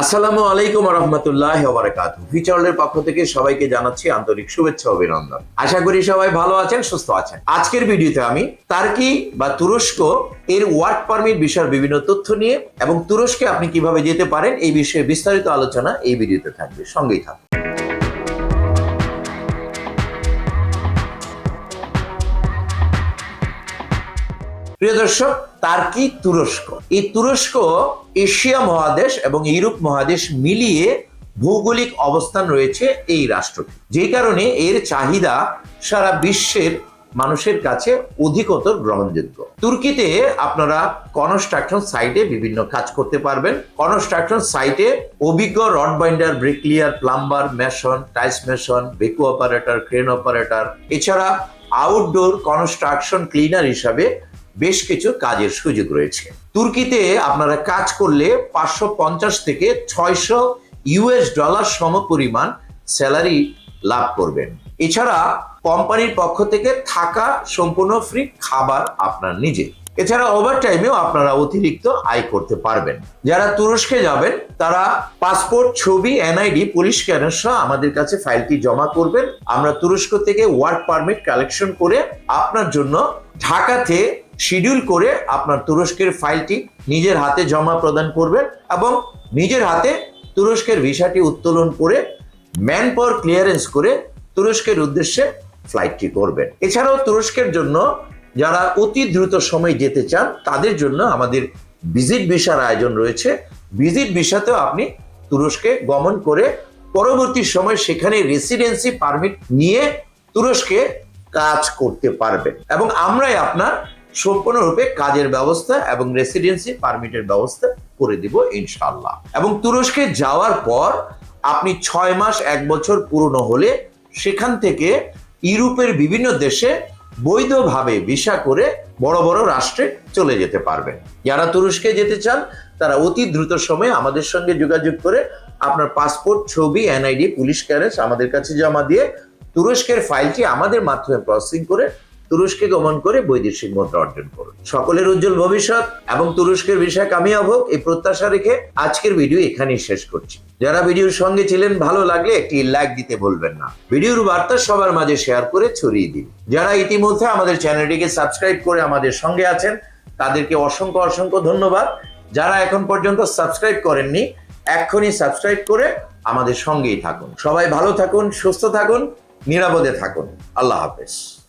আসসালামু আলাইকুম রহমতুল্লাহ বারাকাত ফিচার্লের পক্ষ থেকে সবাইকে জানাচ্ছি আন্তরিক শুভেচ্ছা অভিনন্দন। আশা করি সবাই ভালো আছেন, সুস্থ আছেন। আজকের ভিডিওতে আমি তার্কি বা তুরস্ক এর ওয়ার্ক পারমিট বিষয়ের বিভিন্ন তথ্য নিয়ে এবং তুরস্কে আপনি কীভাবে যেতে পারেন এই বিষয়ে বিস্তারিত আলোচনা এই ভিডিওতে থাকবে। সঙ্গেই থাকুন। প্রিয় দর্শক তার্কি তুরস্ক? এই তুরস্ক এশিয়া মহাদেশ এবং ইউরোপ মহাদেশ মিলিয়ে ভৌগোলিক অবস্থান রয়েছে এই রাষ্ট্রটি। যে কারণে এর চাহিদা সারা বিশ্বের মানুষের কাছে অধিকতর গ্রহণযোগ্য। তুর্কিতে আপনারা কনস্ট্রাকশন সাইটে বিভিন্ন কাজ করতে পারবেন। কনস্ট্রাকশন সাইটে অভিজ্ঞ rod binder, bricklayer, plumber mason tiles mason বেকু operator, crane operator, এছাড়া আউটডোর কনস্ট্রাকশন ক্লিনার হিসাবে বেশ কিছু কাজের সুযোগ রয়েছে। তুর্কিতে আপনারা কাজ করলে পাঁচশো পঞ্চাশ থেকে ছয়শো ইউএস ডলার সম পরিমাণ স্যালারি লাভ করবেন। এছাড়া কোম্পানির পক্ষ থেকে থাকা সম্পূর্ণ ফ্রি খাবার আপনার নিজে। এছাড়া ওভার টাইমেও আপনারা অতিরিক্ত আয় করতে পারবেন। যারা তুরস্কে যাবেন, তারা পাসপোর্ট, ছবি, এনআইডি, পুলিশ ক্যানের সহ আমাদের কাছে ফাইলটি জমা করবেন। আমরা তুরস্ক থেকে ওয়ার্ক পারমিট কালেকশন করে আপনার জন্য ঢাকাতে শিডিউল করে আপনার তুরস্কের ফাইলটি নিজের হাতে জমা প্রদান করবেন এবং নিজের হাতে তুরস্কের ভিসাটি উত্তোলন করে ম্যান পাওয়ার ক্লিয়ারেন্স করে তুরস্কের উদ্দেশ্যে ফ্লাইটটি করবেন। এছাড়াও তুরস্কের জন্য যারা অতি দ্রুত সময় যেতে চান, তাদের জন্য আমাদের ভিজিট ভিসার আয়োজন রয়েছে। ভিজিট ভিসাতেও আপনি তুরস্কে গমন করে পরবর্তী সময় সেখানে রেসিডেন্সি পারমিট নিয়ে তুরস্কে কাজ করতে পারবেন। এবং আমরাই আপনার সম্পূর্ণরূপে কাজের ব্যবস্থা এবং রেসিডেন্সি পারমিটের ব্যবস্থা করে দিব ইনশাআল্লাহ। এবং তুরস্কে যাওয়ার পর আপনি ছয় মাস, এক বছর পুরনো হলে সেখান থেকে ইউরোপের বিভিন্ন দেশে বৈধভাবে ভিসা করে বড় বড় রাষ্ট্রে চলে যেতে পারবেন। যারা তুরস্কে যেতে চান, তারা অতি দ্রুত সময়ে আমাদের সঙ্গে যোগাযোগ করে আপনার পাসপোর্ট, ছবি, এনআইডি, পুলিশ ক্যারেন্স আমাদের কাছে জমা দিয়ে তুরস্কের ফাইলটি আমাদের মাধ্যমে প্রসেসিং করে তুরস্কে গমন করে বৈদেশিক মুদ্রা অর্জন করুন। সকলের উজ্জ্বল ভবিষ্যৎ এবং তুরস্কের বিষয় কামিয়াব হোক এই প্রত্যাশা রেখে আজকের ভিডিও এখানেই শেষ করছি। যারা ভিডিওর সঙ্গে ছিলেন, ভালো লাগলে একটি লাইক দিতে ভুলবেন না। ভিডিওর বার্তা সবার মাঝে শেয়ার করে ছড়িয়ে দিন। যারা ইতিমধ্যে আমাদের চ্যানেলটিকে সাবস্ক্রাইব করে আমাদের সঙ্গে আছেন, তাদেরকে অসংখ্য অসংখ্য ধন্যবাদ। যারা এখন পর্যন্ত সাবস্ক্রাইব করেননি, এক্ষুনি সাবস্ক্রাইব করে আমাদের সঙ্গেই থাকুন। সবাই ভালো থাকুন, সুস্থ থাকুন, নিরাপদে থাকুন। আল্লাহ হাফেজ।